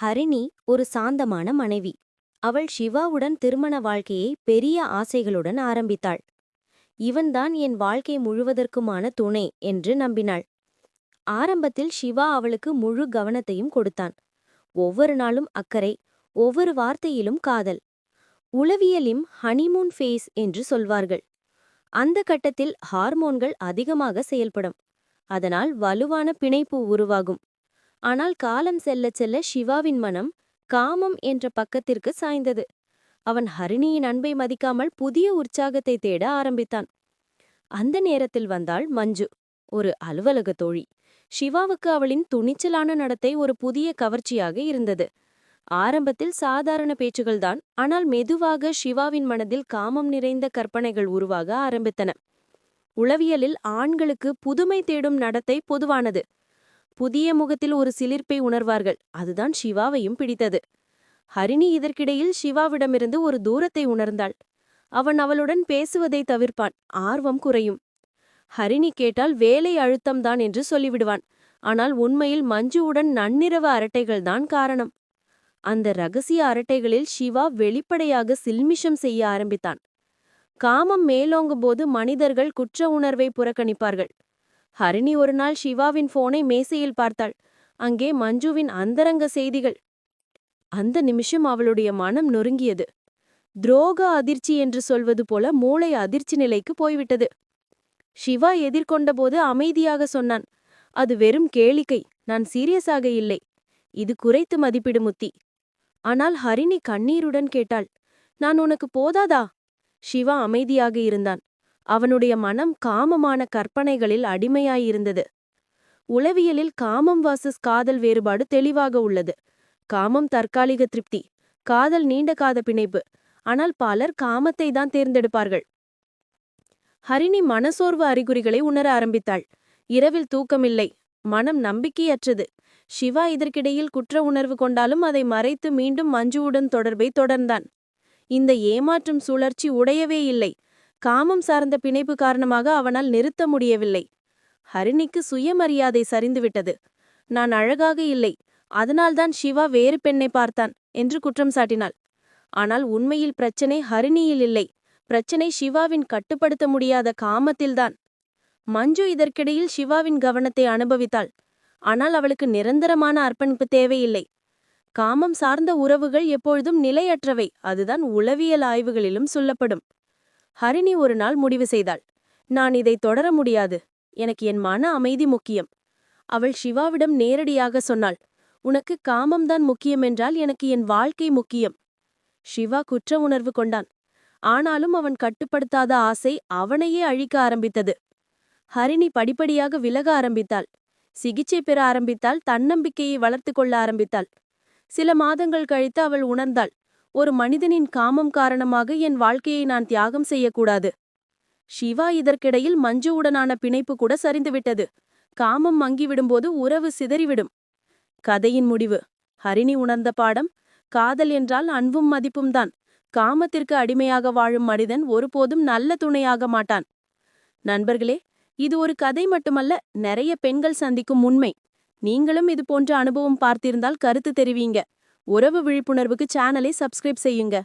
ஹரிணி ஒரு சாந்தமான மனைவி. அவள் சிவாவுடன் திருமண வாழ்க்கையை பெரிய ஆசைகளுடன் ஆரம்பித்தாள். இவன்தான் என் வாழ்க்கை முழுவதற்குமான துணை என்று நம்பினாள். ஆரம்பத்தில் சிவா அவளுக்கு முழு கவனத்தையும் கொடுத்தான். ஒவ்வொரு நாளும் அக்கறை ஒவ்வொரு வார்த்தையிலும் காதல். உளவியலிம் ஹனிமூன் ஃபேஸ் என்று சொல்வார்கள். அந்த கட்டத்தில் ஹார்மோன்கள் அதிகமாக செயல்படும். அதனால் வலுவான பிணைப்பு உருவாகும். ஆனால் காலம் செல்ல செல்ல சிவாவின் மனம் காமம் என்ற பக்கத்திற்கு சாய்ந்தது. அவன் ஹரிணியின் அன்பை மதிக்காமல் புதிய உற்சாகத்தை தேட ஆரம்பித்தான். அந்த நேரத்தில் வந்தாள் மஞ்சு ஒரு அலுவலக தோழி. சிவாவுக்கு அவளின் துணிச்சலான நடத்தை ஒரு புதிய கவர்ச்சியாக இருந்தது. ஆரம்பத்தில் சாதாரண பேச்சுகள்தான் ஆனால் மெதுவாக சிவாவின் மனதில் காமம் நிறைந்த கற்பனைகள் உருவாக ஆரம்பித்தன. உளவியலில் ஆண்களுக்கு புதுமை தேடும் நடத்தை பொதுவானது. புதிய முகத்தில் ஒரு சிலிர்ப்பை உணர்வார்கள். அதுதான் சிவாவையும் பிடித்தது. ஹரிணி இதற்கிடையில் சிவாவிடமிருந்து ஒரு தூரத்தை உணர்ந்தாள். அவன் அவளுடன் பேசுவதை தவிர்ப்பான். ஆர்வம் குறையும். ஹரிணி கேட்டால் வேலை அழுத்தம்தான் என்று சொல்லிவிடுவான். ஆனால் உண்மையில் மஞ்சுவுடன் நன்னிரவு அரட்டைகள்தான் காரணம். அந்த ரகசிய அரட்டைகளில் சிவா வெளிப்படையாக சில்மிஷம் செய்ய ஆரம்பித்தான். காமம் மேலோங்கும் போது மனிதர்கள் குற்ற உணர்வை புறக்கணிப்பார்கள். ஹரிணி ஒரு நாள் சிவாவின் போனை மேசையில் பார்த்தாள். அங்கே மஞ்சுவின் அந்தரங்க செய்திகள். அந்த நிமிஷம் அவளுடைய மனம் நொறுங்கியது. துரோக அதிர்ச்சி என்று சொல்வது போல மூளை அதிர்ச்சி நிலைக்கு போய்விட்டது. சிவா எதிர்கொண்டபோது அமைதியாக சொன்னான். அது வெறும் கேளிக்கை. நான் சீரியஸாக இல்லை. இது குறைத்து மதிப்பிடு முத்தி ஆனால் ஹரிணி கண்ணீருடன் கேட்டாள். நான் உனக்கு போதாதா? சிவா அமைதியாக இருந்தான். அவனுடைய மனம் காமமான கற்பனைகளில் அடிமையாயிருந்தது. உளவியலில் காமம் வாசஸ் காதல் வேறுபாடு தெளிவாக உள்ளது. காமம் தற்காலிக திருப்தி காதல் நீண்ட காத பிணைப்பு ஆனால் பலர் காமத்தை தான் தேர்ந்தெடுப்பார்கள். ஹரிணி மனசோர்வு அறிகுறிகளை உணர ஆரம்பித்தாள். இரவில் தூக்கமில்லை மனம் நம்பிக்கையற்றது. சிவா இதற்கிடையில் குற்ற உணர்வு கொண்டாலும் அதை மறைத்து மீண்டும் மஞ்சுவுடன் தொடர்பை தொடர்ந்தான். இந்த ஏமாற்றும் சுழற்சி உடையவே இல்லை. காமம் சார்ந்த பிணைப்பு காரணமாக அவனால் நிறுத்த முடியவில்லை. ஹரிணிக்கு சுயமரியாதை சரிந்துவிட்டது. நான் அழகாக இல்லை. அதனால்தான் சிவா வேறு பெண்ணை பார்த்தான் என்று குற்றம் சாட்டினாள். ஆனால் உண்மையில் பிரச்சனை ஹரிணியில் இல்லை. பிரச்சனை சிவாவின் கட்டுப்படுத்த முடியாத காமத்தில்தான். மஞ்சு இதற்கிடையில் சிவாவின் கவனத்தை அனுபவித்தாள். ஆனால் அவளுக்கு நிரந்தரமான அர்ப்பணிப்பு தேவையில்லை. காமம் சார்ந்த உறவுகள் எப்பொழுதும் நிலையற்றவை. அதுதான் உளவியல் ஆய்வுகளிலும் சொல்லப்படும். ஹரிணி ஒரு நாள் முடிவு செய்தாள். நான் இதை தொடர முடியாது. எனக்கு என் மன அமைதி முக்கியம். அவள் சிவாவிடம் நேரடியாக சொன்னாள். உனக்கு காமம்தான் முக்கியம் என்றால் எனக்கு என் வாழ்க்கை முக்கியம். சிவா குற்ற உணர்வு கொண்டான். ஆனாலும் அவன் கட்டுப்படுத்தாத ஆசை அவனையே அழிக்க ஆரம்பித்தது. ஹரிணி படிப்படியாக விலக ஆரம்பித்தாள். சிகிச்சை பெற ஆரம்பித்தால் தன்னம்பிக்கையை வளர்த்து கொள்ள ஆரம்பித்தாள். சில மாதங்கள் கழித்து அவள் உணர்ந்தாள். ஒரு மனிதனின் காமம் காரணமாக என் வாழ்க்கையை நான் தியாகம் செய்யக்கூடாது. சிவா இதற்கிடையில் மஞ்சுவுடனான பிணைப்பு கூட சரிந்துவிட்டது. காமம் மங்கிவிடும்போது உறவு சிதறிவிடும். கதையின் முடிவு. ஹரிணி உணர்ந்த பாடம். காதல் என்றால் அன்பும் மதிப்பும் தான். காமத்திற்கு அடிமையாக வாழும் மனிதன் ஒருபோதும் நல்ல துணையாக மாட்டான். நண்பர்களே இது ஒரு கதை மட்டுமல்ல நிறைய பெண்கள் சந்திக்கும் உண்மை. நீங்களும் இது போன்ற அனுபவம் பார்த்திருந்தால் கருத்து தெரிவிங்க. உறவு விழிப்புணர்வுக்கு சேனலை சப்ஸ்கிரைப் செய்யுங்க.